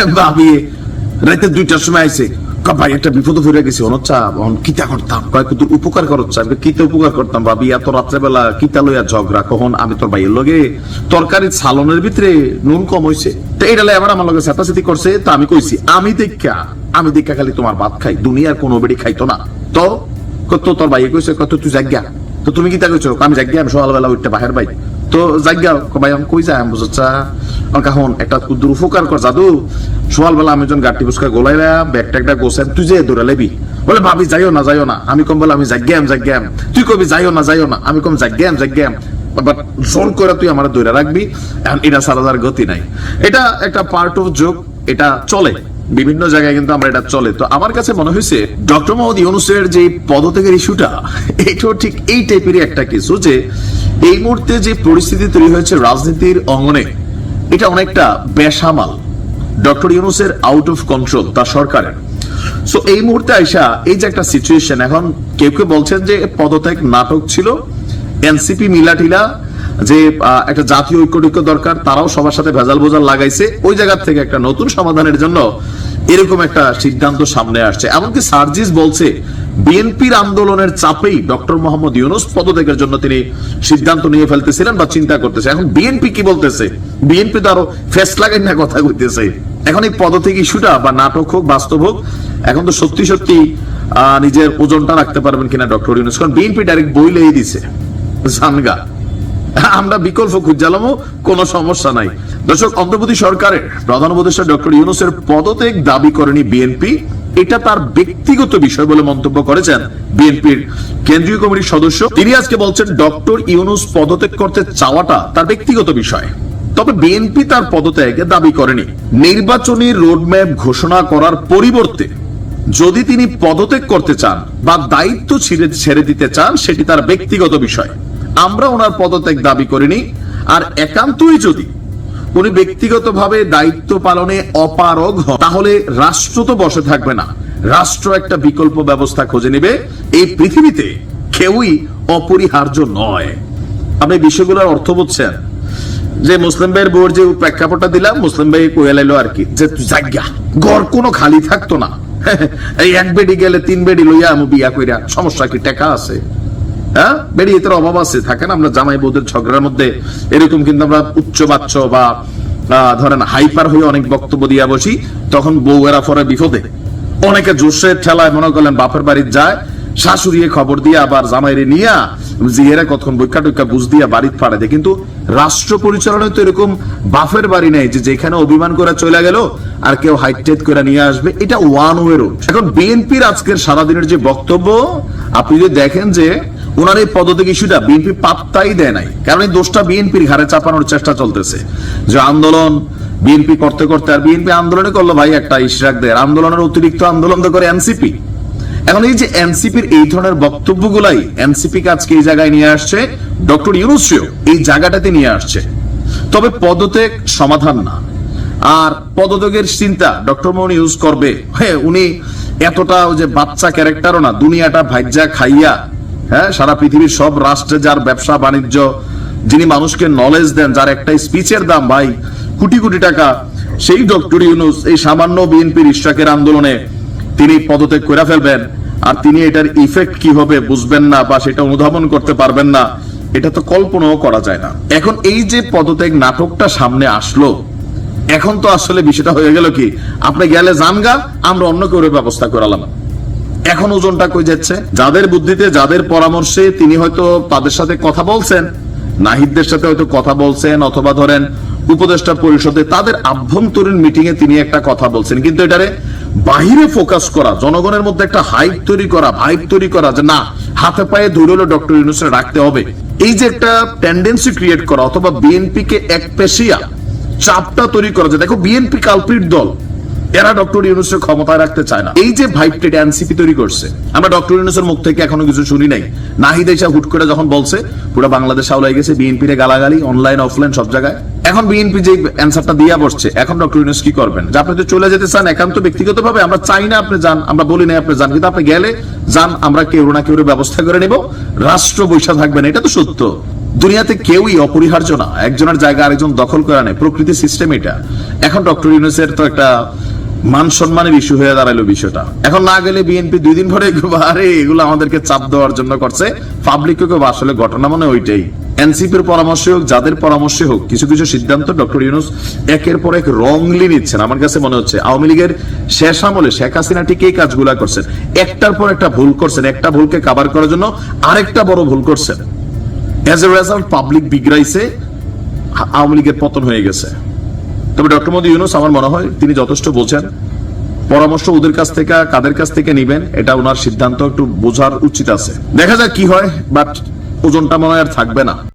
ভাবি রাতে দুইটার সময় কয়, ভাই একটা বিপদ গেছে অনচ্ছা অন কিতা করতাম? উপকার আমি কিতা উপকার করতাম ভাবি? এত রাত্রেবেলা কিতা লইয়া ঝগড়া কখন আমি তোর ভাইয়ের লগে তরকারি সালনের ভিতরে নুন কম হইছে। তো এটা লাই আমার লগে করছে তা আমি কইছি আমি দেখা আমি দেখা খালি তোমার ভাত খাই দুনিয়ার কোনো বেড়ি খাইতো না। তো কত তোর ভাই কইছে কত তুই জাগ্যা তো তুমি কি তা কইছো আমি জাগ্যা আমি সকালবেলা উঠতে বাহির ভাই। তো জাগ্যা ভাই আমি কই যাই বুঝছা? কাহন, একটা কুদ্দুর উপকার কর জাদু। সকালবেলা আমি যখন গাড়ি বুসকা গোলাইলাম ব্যাগটা একটা গোসাই তুই যে দৌড়া লেবি। বলে ভাবি যাইও না যাইও না। আমি কম বলে আমি জাগ্যাম জাগ্যাম তুই কবি যাইও না যাইও না। আমি কম জাগ্যাম জাগ্যাম বাট জোর করে তুই আমার দৌড়া রাখবি এটা সারাদার গতি নাই। এটা একটা পার্ট অফ যোগ এটা চলে। বিভিন্ন জায়গায় কিন্তু আমরা এটা চলে। তো আমার কাছে মনে হয়েছে ডক্টর মোহাম্মদ ইউনুসের যে পদত্যাগের ইস্যুটা এটাও ঠিক এই টাইপেরই একটা কিছু যে এই মুহূর্তে যে পরিস্থিতি তৈরি হয়েছে রাজনীতির অঙ্গনে, এটা অনেকটা বেসামাল। ডক্টর ইউনুসের আউট অফ কন্ট্রোল তার সরকারের। সো এই মুহূর্তে আইসা এই যে একটা সিচুয়েশন এখন কেউ কেউ বলছেন যে পদত্যাগ নাটক ছিল, এনসিপি মিলাটিলা, যে একটা জাতীয় ঐক্য টৈক্য দরকার, তারাও সবার সাথে ভেজাল বোজাল লাগাইছে, ওই জায়গা থেকে একটা নতুন সমাধানের জন্য এরকম একটা সিদ্ধান্ত সামনে আসছে। এমনকি সার্জিস বলছে বিএনপির আন্দোলনের চাপেই ডক্টর মোহাম্মদ ইউনুস পদত্যাগের জন্য তিনি সিদ্ধান্ত নিয়ে ফেলতেছিলেন বা চিন্তা করতেছে। এখন বিএনপি কি বলতেছে? বিএনপি তো আরও ফেস লাগাই না কথা কইতেছে। এখন এই পদত্যাগ ইস্যুটা, বা নাটক হোক, বাস্তব হোক, এখন তো সত্যি সত্যি নিজের ওজনটা রাখতে পারবেন কিনা ডক্টর ইউনুস। কারণ বিএনপি ডাইরেক্ট বই লেই দিছে। জানগা। আমরা বিকল্প খুঁজালামও, কোনো সমস্যা নাই। দর্শক অন্তর্বর্তী সরকারের প্রধান উপদেষ্টা ডক্টর ইউনুসের পদত্যাগ দাবি করেনি বিএনপি। এটা তার ব্যক্তিগত বিষয় বলে মন্তব্য করেছেন বিএনপির কেন্দ্রীয় কমিটির সদস্য। তিনি আজকে বলছেন, ডক্টর ইউনুস পদত্যাগ করতে চাওয়াটা তার ব্যক্তিগত বিষয়। তবে বিএনপি তার পদত্যাগে দাবি করেনি। নির্বাচনী রোডম্যাপ ঘোষণা করার পরিবর্তে যদি তিনি পদত্যাগ করতে চান বা দায়িত্ব ছেড়ে ছেড়ে দিতে চান, সেটি তার ব্যক্তিগত বিষয়। আমরা ওনার পদত্যাগ দাবি করিনি। আর একান্তই যদি উনি ব্যক্তিগতভাবে দায়িত্ব পালনে অপারগ হন, তাহলে রাষ্ট্র তো বসে থাকবে না। রাষ্ট্র একটা বিকল্প ব্যবস্থা খুঁজে নেবে। এই পৃথিবীতে কেউই অপরিহার্য নয়। আপনি বিষয়গুলোর অর্থ বুঝছেন? যে মুসলিম ভাইয়ের বউর যে প্রেক্ষাপটটা দিলাম, মুসলিম ভাই কয়ে লাইলো আর কি, যে জায়গা ঘর কোনো খালি থাকতো না। এই এক বেডি গেলে তিন বেডি লইয়া আমি বিয়া কইরা, সমস্যা কি, টাকা আছে? হ্যাঁ? বেডি এটার অভাব আছে থাকে না আমরা জামাই বউদের ঝগড়ার মধ্যে। এরকম কিন্তু আমরা উচ্চ বাচ্চ বা ধরেন হাইপার হয়ে অনেক বক্তব্য দিয়া বসি, তখন বউয়েরা পরে বিপদে। অনেকে জোশের ঠেলায় মনে করলেন বাপের বাড়ির যায় শাশুড়িয়ে খবর দিয়ে আবার জামাইরে নিয়া জিহেরা কতক্ষণ বৈকা টৈকা বুঝ দিয়া বাড়িতে ফাড়ে দেয়। কিন্তু রাষ্ট্র পরিচালনায় তো এরকম বাফের বাড়ি নেই যে যেখানে অভিমান করে চলে গেল আর কেউ হাইটেট করে নিয়ে আসবে। এটা ওয়ান ওয়ে রোড এখন বিএনপির আজকের সারাদিনের যে বক্তব্য, আপনি যদি দেখেন যে ওনার এই পদত্যাগ ইস্যুটা বিএনপি পাত্তাই দেয় নাই। কারণ এই দোষটা বিএনপির ঘাড়ে চাপানোর চেষ্টা চলতেছে। যে আন্দোলন বিএনপি করতে করতে আর বিএনপি আন্দোলনে করল ভাই একটা ইশরাক দেয়। আন্দোলনের অতিরিক্ত আন্দোলন তো করে এনসিপি। এখন এই যে এনসিপির এই ধরনের বক্তব্যগুলাই এনসিপি আজকে এই জায়গায় নিয়ে আসছে, ডক্টর ইউনুসিও এই জায়গাটাতে নিয়ে আসছে। তবে পদত্যাগ সমাধান না। আর পদত্যাগের চিন্তা ডক্টর মোহন ইউজ করবে। হ্যাঁ উনি এতটা ওই যে বাচ্চা ক্যারেক্টারও না, দুনিয়াটা ভাইজা খাইয়া হ্যাঁ সারা পৃথিবীর সব রাষ্ট্রে যার ব্যবসা, বাণিজ্য, যিনি মানুষকে নলেজ দেন, যার একটা স্পিচের দাম, ভাই, কোটি কোটি টাকা। সেই ডক্টর ইউনুস, এই সামান্য বিএনপির ইশরাকের আন্দোলনে তিনি পদত্যাগ করে ফেলবেন। আর তিনি এটার ইফেক্ট কি হবে বুঝবেন না বা সেটা অনুধাবন করতে পারবেন না, এটা তো কল্পনাও করা যায় না। এখন এই যে পদত্যাগ নাটকটা সামনে আসলো, এখন তো আসলে বিষয়টা হয়ে গেল কি, আপনি গেলে জানগা, আমরা অন্য কেউ ব্যবস্থা করালাম। এখন ওজনটা কই যাচ্ছে? যাদের বুদ্ধিতে, যাদের পরামর্শে তিনি হয়তো তাদের সাথে কথা বলছেন, নাহিদদের সাথে হয়তো কথা বলছেন, অথবা ধরেন উপদেষ্টা পরিষদে তাদের আভ্যন্তরীণ মিটিং এ তিনি একটা কথা বলছেন। কিন্তু এটারে বাহিরে ফোকাস করা, জনগণের মধ্যে একটা হাইপ তৈরি করা ভাইব তৈরি করা যে না, হাতে পায়ে ধরে হলো ডক্টর ইউনুসের রাখতে হবে। এই যে একটা টেন্ডেন্সি ক্রিয়েট করা, অথবা বিএনপি কে এক পেশিয়া চাপটা তৈরি করা যায় দেখো বিএনপি কালপিট দল এরা ডক্টর ইউনুসের ক্ষমতায় রাখতে চায় না। এই যে ভাইবটা এনসিপি তৈরি করছে, আমরা ডক্টর ইউনুসের মুখ থেকে এখনও কিছু শুনি নাই। নাহিদ এসা হুট করে যখন বলছে, পুরো বাংলাদেশ আওলাই গেছে বিএনপি রে গালাগালি অনলাইন অফলাইন সব জায়গায়। এখন বিএনপি যে অ্যান্সারটা দিয়া বসছে, এখন ডক্টর ইউনুস কি করবেন? যে আপনি তো চলে যেতে চান একান্ত ব্যক্তিগত ভাবে আমরা চাই না আপনি যান, আমরা বলি না আপনি যান, কিন্তু আপনি গেলে যান, আমরা কেউ না কেউ ব্যবস্থা করে নেব, রাষ্ট্র বৈশা থাকবেন এটা তো সত্য। দুনিয়াতে কেউই অপরিহার্য না, একজনের জায়গা আরেকজন দখল করে নেয় প্রকৃতি সিস্টেম এটা। এখন ডক্টর ইউনুসের তো একটা মান সম্মানের ইস্যু হয়ে দাঁড়াল বিষয়টা। এখন না গেলে বিএনপি দুই দিন পরে আরে, এগুলো আমাদেরকে চাপ দেওয়ার জন্য করছে। পাবলিককে আসলে ঘটনা মানে ওইটাই। এনসিপির হোক, যাদের পরামর্শ হোক, কিছু কিছু সিদ্ধান্ত ডক্টর ইউনুস একের পর এক রংলি নিচ্ছেন। আমার কাছে মনে হচ্ছে আওয়ামী লীগের শেষ আমলে শেখ হাসিনা ঠিক কাজগুলা করছেন। একটার পর একটা ভুল করছেন। একটা ভুলকে কাভার করার জন্য আরেকটা বড় ভুল করছেন। এজ এ রেজাল্ট পাবলিক বিগড়াইছে, আওয়ামী লীগের পতন হয়ে গেছে। তবে ডক্টর মোদী ইউনুস আমার মনে হয় তিনি যথেষ্ট বোঝেন। পরামর্শ ওদের কাছ থেকে, কাদের কাছ থেকে নিবেন, এটা ওনার সিদ্ধান্ত, একটু বোঝার উচিত আছে। দেখা যাক কি হয়, বাট ওজনটা মনে হয় আর থাকবে না।